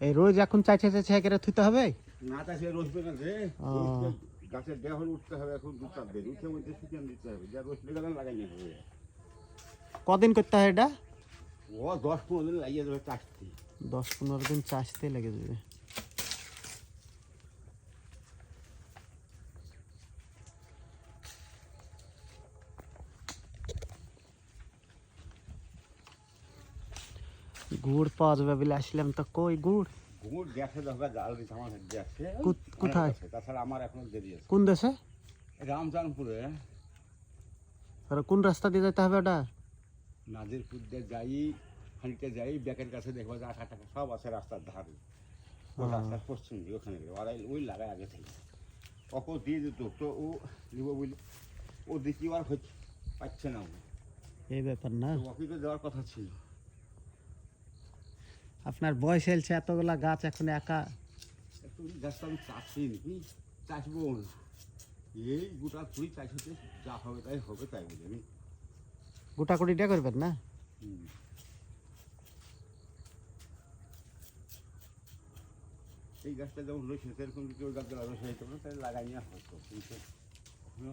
এই রোজ এখন চাইছে চাইছে করে থুতে হবে? না চাষে রোজ না রে গাছের দেহ উঠতে হবে এখন দু চার দিন উঠে মধ্যে শুকিয়ে দিতে হবে যা রোজ গাছ লাগাই নিতে হবে। কদিন করতে হয় এটা? ও দশ পনেরো দিন লাগিয়ে দেবে চাষতে। দশ পনেরো দিন চাষতে লেগে যাবে। গুড় পাওয়া যাবে বলে আসলাম। তো কই গুড়? ঘুমুর গ্যাসে দেখবে জাল দিতে আমার গ্যাসে। কোথায়? তাছাড়া আমার এখনও দেরি আছে। কোন দেশে? রামজানপুরে আর কোন রাস্তা দিয়ে যেতে হবে ওটা? নাজিরপুর দিয়ে যাই খানিকটা যাই ব্যাকের কাছে দেখব যে আঠা টাকা সব আছে রাস্তার ধারে। ওই হ্যাঁ। রাস্তার পশ্চিম দিকে ওখানে ওরা ওই লাগায় আগে থেকে। অপর দিয়ে দিত তো ও নিব বলি ও দেখি আর হচ্ছে পাচ্ছে না এই ব্যাপার না। ওকে তো দেওয়ার কথা ছিল। আপনার বয়স এলছে এতগুলা গাছ এখন একা। একটু গাছটা আমি চাষি নাকি? চাষবো না। এই গোটা কুড়ি চাষ হতে যা হবে তাই হবে তাই বলি আমি। গোটাকুটিটা করবেন না? এই গাছটা যেমন রয়েছে সেরকম যদি ওই হইতো না তাহলে লাগাই নেওয়া হতো কিন্তু এখনও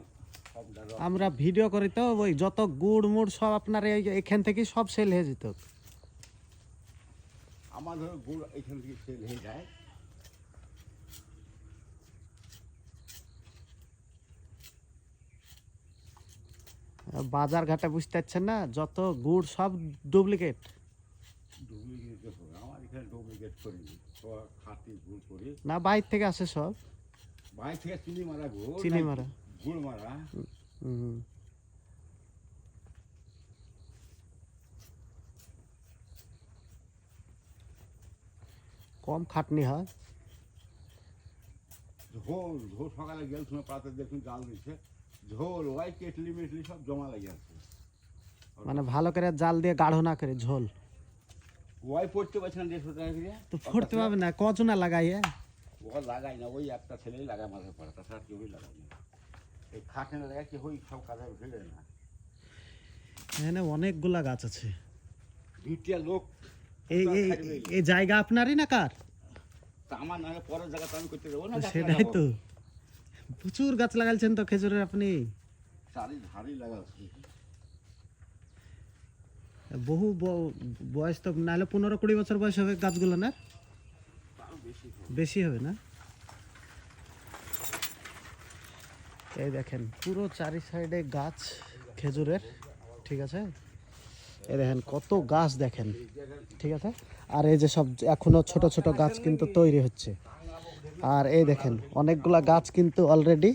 আমরা ভিডিও করি তো ওই যত গুড় মুড় সব আপনার এই- এখান থেকে সব সেল হয়ে যেত। আমার ধরো গুড় এখান থেকে সেল হয়ে যায়। বাজার ঘাটে বুঝতে পারছেন না যত গুড় সব ডুপ্লিকেট ডুপ্লিকেট আমার এখানে ডুপ্লিকেট করিনি সব গুড় করি। না বাইর থেকে আসে সব? বাইরে থেকে চিনি মারা গুড় চিনি মারা। গুড় মারা। হুম। কম খাটনি হয়। ঝোল ঝোল সকালে গেল সময় পাতে দেখুন জাল দিচ্ছে। ঝোল ওয়াই কেটলি মেটলি সব জমা লেগে আছে। মানে ভালো করে জাল দিয়ে গাঢ় না করে ঝোল। ওয়াই পড়তে পারছে না দেড়শো টাকা করে তো ফুটতে পারবে না কজনা লাগাইয়ে ও লাগাই না ওই একটা ছেলেই লাগায় মাঝে পড়ে তাছাড়া কেউই লাগাই না। এই খাটে না লাগায় কেউ সব কাজে ফেলে না। এখানে অনেকগুলা গাছ আছে। দুইটা লোক এই এই জায়গা আপনারই না কার? তা আমার নামে পরের জায়গাতে আমি করতে দেবো না সেটাই তো। প্রচুর গাছ লাগাইছেন তো খেজুরের আপনি। চারি লাগাচ্ছি। বহু বয়স তো নাহলে পনেরো কুড়ি বছর বয়স হবে গাছগুলো না? বেশি হবে। না? এই দেখেন পুরো চারি সাইডে গাছ খেজুরের ঠিক আছে? এই দেখেন কত গাছ দেখেন ঠিক আছে? আর এই যে সব এখনও ছোট ছোট গাছ কিন্তু তৈরি হচ্ছে। আর এই দেখেন অনেকগুলা গাছ কিন্তু অলরেডি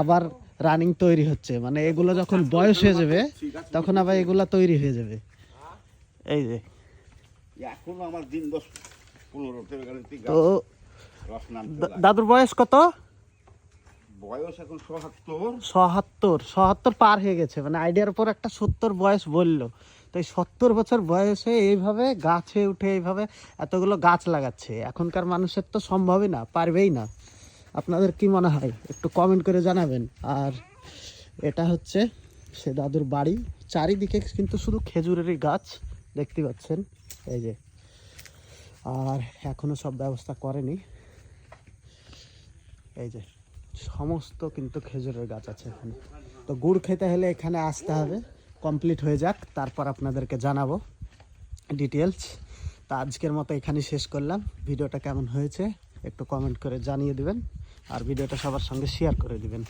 আবার রানিং তৈরি হচ্ছে। মানে এগুলো যখন বয়স হয়ে যাবে তখন আবার এগুলো তৈরি হয়ে যাবে। এই যে। এখনও আমার দিন তো। দাদুর বয়স কত? বয়স এখন সহাত্তর সহাত্তর পার হয়ে গেছে। মানে আইডিয়ার উপর একটা সত্তর বয়স বলল। তো এই সত্তর বছর বয়সে এইভাবে গাছে উঠে এইভাবে এতগুলো গাছ লাগাচ্ছে। এখনকার মানুষের তো সম্ভবই না, পারবেই না। আপনাদের কি মনে হয়? একটু কমেন্ট করে জানাবেন। আর এটা হচ্ছে সে দাদুর বাড়ি। চারিদিকে কিন্তু শুধু খেজুরেরই গাছ দেখতে পাচ্ছেন। এই যে। আর এখনও সব ব্যবস্থা করেনি। এই যে। সমস্ত কিন্তু খেজুরের গাছ আছে এখানে। তো গুড় খেতে হলে এখানে আসতে হবে। কমপ্লিট হয়ে যাক, তারপর আপনাদেরকে জানাব ডিটেলস তা আজকের মতো এখানে শেষ করলাম। ভিডিওটা কেমন হয়েছে একটু কমেন্ট করে জানিয়ে দেবেন। আর ভিডিওটা সবার সঙ্গে শেয়ার করে দিবেন।